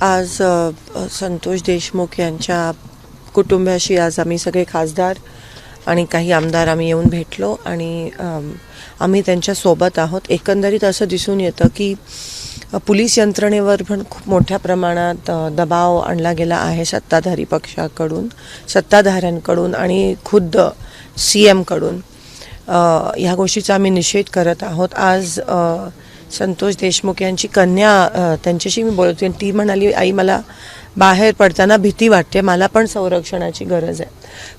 आज संतोष देशमुख यांच्या कुटुंबाशी आज आम्ही सगळे खासदार आणि काही आमदार आम्ही येऊन भेटलो आणि आम्ही त्यांच्यासोबत आहोत. एकंदरीत असं दिसून येतं की पोलीस यंत्रणेवर पण खूप मोठ्या प्रमाणात दबाव आणला गेला आहे सत्ताधारी पक्षाकडून सत्ताधाऱ्यांकडून आणि खुद्द सी एमकडून ह्या गोष्टीचा आम्ही निषेध करत आहोत. आज आ, संतोष देशमुख यांची कन्या त्यांच्याशी मी बोलत होती. ती म्हणाली आई मला बाहेर पडताना भीती वाटते. मला पण संरक्षणाची गरज आहे.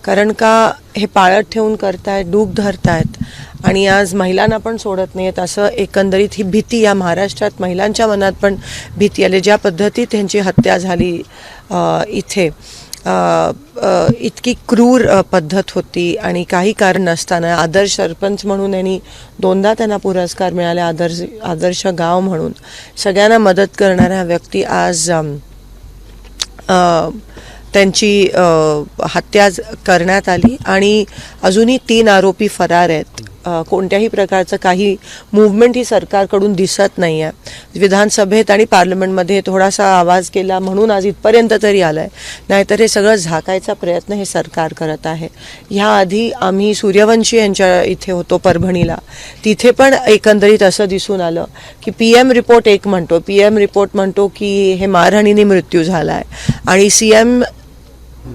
कारण का हे पाळत ठेवून करतायत डूब धरतायत. आणि आज महिलांना पण सोडत नाहीत असं एकंदरीत ही भीती या महाराष्ट्रात महिलांच्या मनात पण भीती आली. ज्या पद्धतीत त्यांची हत्या झाली इथे. इतकी क्रूर पद्धत होती आणि काही कारण नसताना आदर्श सरपंच म्हणून यांनी दोनदा त्यांना पुरस्कार मिळाले आदर्श आदर्श गाव म्हणून. सगळ्यांना मदत करणाऱ्या व्यक्ती आज त्यांची हत्या करण्यात आली आणि अजूनही तीन आरोपी फरार आहेत. कोणत्याही प्रकारचं काही मुवमेंट ही सरकारकडून दिसत नाही आहे विधानसभेत आणि पार्लमेंटमध्ये थोडासा आवाज केला म्हणून आज इथपर्यंत तरी आलं आहे नाहीतर हे सगळं झाकायचा प्रयत्न हे सरकार करत आहे. ह्याआधी आम्ही सूर्यवंशी यांच्या इथे होतो परभणीला. तिथे पण एकंदरीत असं दिसून आलं की पी एम रिपोर्ट एक म्हणतो. पी एम रिपोर्ट म्हणतो की हे मारहाणीने मृत्यू झाला आहे आणि सी एम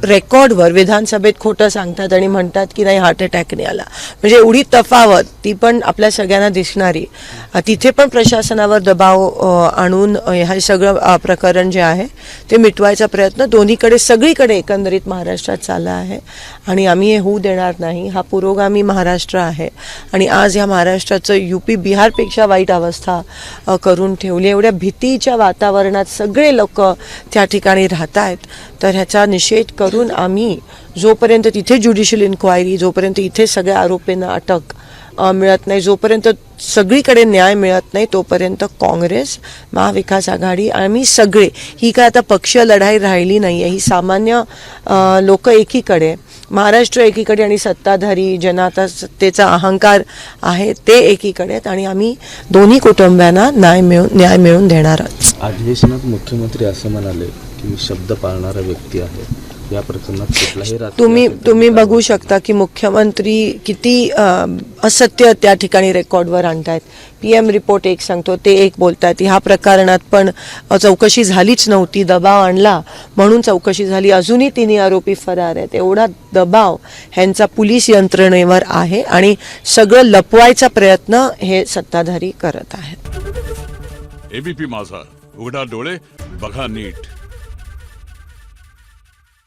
रेकॉर्डवर विधानसभेत खोटं सांगतात आणि म्हणतात की नाही हार्ट अटॅकने आला. म्हणजे एवढी तफावत ती पण आपल्या सगळ्यांना दिसणारी. तिथे पण प्रशासनावर दबाव आणून हे सगळं प्रकरण जे आहे ते मिटवायचा प्रयत्न दोन्हीकडे सगळीकडे एकंदरीत महाराष्ट्रात चालला आहे. आणि आम्ही हे होऊ देणार नाही. हा पुरोगामी महाराष्ट्र आहे. आणि आज ह्या महाराष्ट्राचं युपी बिहारपेक्षा वाईट अवस्था करून ठेवली. एवढ्या भीतीच्या वातावरणात सगळे लोक त्या ठिकाणी राहत आहेत तर ह्याचा निषेध करून आम्ही जोपर्यंत तिथे ज्युडिशियल इन्क्वायरी जोपर्यंत इथे सगळ्या आरोपींना अटक मिळत नाही जोपर्यंत सगळीकडे न्याय मिळत नाही तोपर्यंत काँग्रेस महाविकास आघाडी आम्ही सगळे ही काय आता पक्षीय लढाई राहिली नाही आहे ही सामान्य लोक एकीकडे महाराष्ट्र एकीकडे आणि सत्ताधारी जनता सत्तेचा अहंकार आहे ते एकीकडे आहेत आणि आम्ही दोन्ही कुटुंबियांना न्याय मिळून न्याय मिळवून देणार आहोत. अधिवेशनात मुख्यमंत्री असं म्हणाले की मी शब्द पाळणारा व्यक्ती आहे. या प्रकरणात कुठलाही राजकीय तुम्ही तुम्ही बघू शकता की मुख्यमंत्री किती अ, असत्य त्या ठिकाणी रेकॉर्डवर आणतायत. पी एम रिपोर्ट एक सांगतो ते एक बोलतायत ह्या प्रकरणात पण अ, चौकशी झालीच नव्हती दबाव आणला. म्हणून चौकशी झाली. अजूनही तिन्ही आरोपी फरार आहेत. एवढा दबाव ह्यांचा पोलीस यंत्रणेवर आहे आणि सगळं लपवायचा प्रयत्न हे सत्ताधारी करत आहेत. एबीपी माझा. उघडा डोळे बघा नीट.